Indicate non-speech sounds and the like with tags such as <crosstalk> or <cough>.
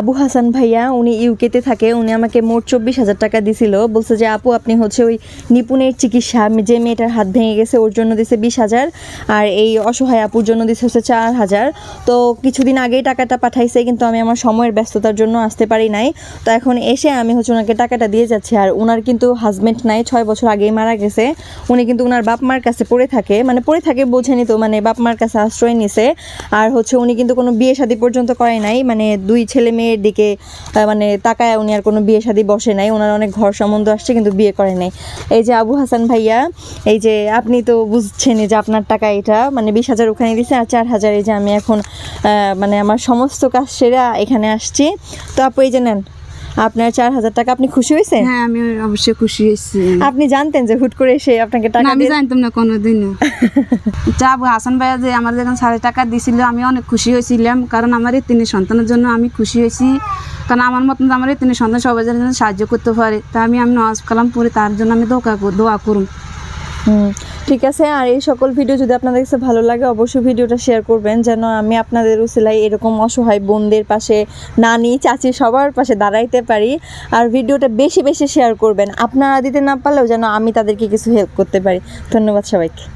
আবু হাসান ভাইয়া, উনি ইউকেতে থাকে, উনি আমাকে মোট চব্বিশ হাজার টাকা দিছিল। বলছে যে, আপু, আপনি হচ্ছে ওই নিপুণের চিকিৎসা, যে মেয়েটার হাত ভেঙে গেছে, ওর জন্য দিছে বিশ হাজার, আর এই অসহায় আপুর জন্য দিছে হচ্ছে চার হাজার। তো কিছুদিন আগেই টাকাটা পাঠাইছে, কিন্তু আমি আমার সময়ের ব্যস্ততার জন্য আসতে পারি নাই। তো এখন এসে আমি হচ্ছে ওনাকে টাকাটা দিয়ে যাচ্ছি, আর ওনার কিন্তু হাজবেন্ড নাই, ছয় বছর আগেই মারা গেছে। উনি কিন্তু ওনার বাপ মার কাছে পড়ে থাকে মানে পড়ে থাকে বোঝেনি তো মানে বাপ মার কাছে আশ্রয় নিছে। আর হচ্ছে উনি কিন্তু কোনো বিয়ে শাদী পর্যন্ত করে নাই মানে দুই ছেলে মেয়ের দিকে মানে তাকায় উনি আর কোনো বিয়ে শাদি বসে নাই, ওনার অনেক ঘর সম্বন্ধ আসছে কিন্তু বিয়ে করে নাই। এই যে আবু হাসান ভাইয়া, এই যে আপনি তো বুঝছেন যে আপনার টাকা এটা মানে বিশ হাজার ওখানে দিয়েছে আর চার হাজার এই যে আমি এখন মানে আমার সমস্ত কাজ সেরা এখানে আসছি। তো আপু, এই যে নেন আপনার চার হাজার টাকা আপনি খুশি হয়েছেন? হ্যাঁ আমি অবশ্যই খুশি হয়েছি। আপনি জানতেন যে হুট করে এসে আপনাকে টাকা আমি জানতাম না কোনোদিনও। <laughs> চাবু হাসান ভাইয়া যে আমার যখন সাড়ে টাকা দিছিল আমি অনেক খুশি হয়েছিলাম কারণ আমার এই তিন সন্তানের জন্য আমি খুশি হয়েছি। কারণ আমার মতন আমার এই তিন সন্তান সবাই যেন সাহায্য করতে পারে। তা আমি আমি নওয়াজ কালাম পড়ে তার জন্য আমি দোকা দোয়া করুন ঠিক আছে। আর এই সকল ভিডিও যদি আপনাদের কাছে ভালো লাগে, অবশ্যই ভিডিওটা শেয়ার করবেন, যেন আমি আপনাদের সেলাই এরকম অসহায় বোনদের পাশে, নানি, চাচি সবার পাশে দাঁড়াইতে পারি। আর ভিডিওটা বেশি বেশি শেয়ার করবেন। আপনারা দিতে না পারলেও যেন আমি তাদেরকে কিছু হেল্প করতে পারি। ধন্যবাদ সবাইকে।